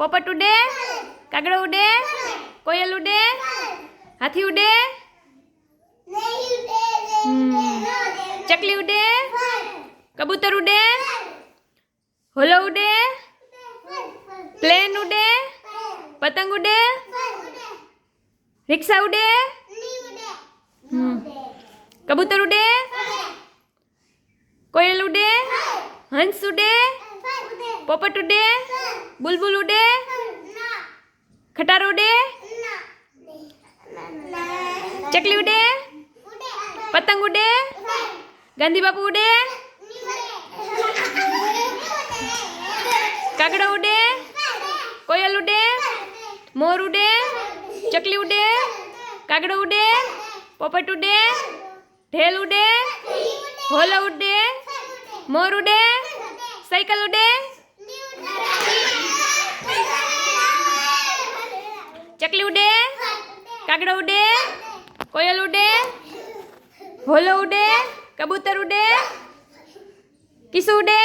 પોપટ ઉડે? કાગડો ઉડે? કોયલ ઉડે? હાથી ઉડે? ચકલી ઉડે? કબૂતર ઉડે? હોલો ઉડે? પ્લેન ઉડે? પતંગ ઉડે? રિક્ષા ઉડે? કબૂતર ઉડે? કોયલ ઉડે? હંસ ઉડે? પોપટ ઉડે? બુલબુલ ઉડે? ખટારો ઉડે? ચકલી ઉડે? પતંગ ઉડે? ગાંધી બાપુ ઉડે? કાગડો ઉડે? કોયલ ઉડે? મોર ઉડે? ચકલી ઉડે? કાગડો ઉડે? પોપટ ઉડે? ઢેલ ઉડે? હોલો ઉડે? મોર ઉડે? સાયકલ ઉડે ચકલી ઉડે કાગડો ઉડે? કોયલ ઉડે? હોલો ઉડે? કબૂતર ઉડે? કિસુ ઉડે?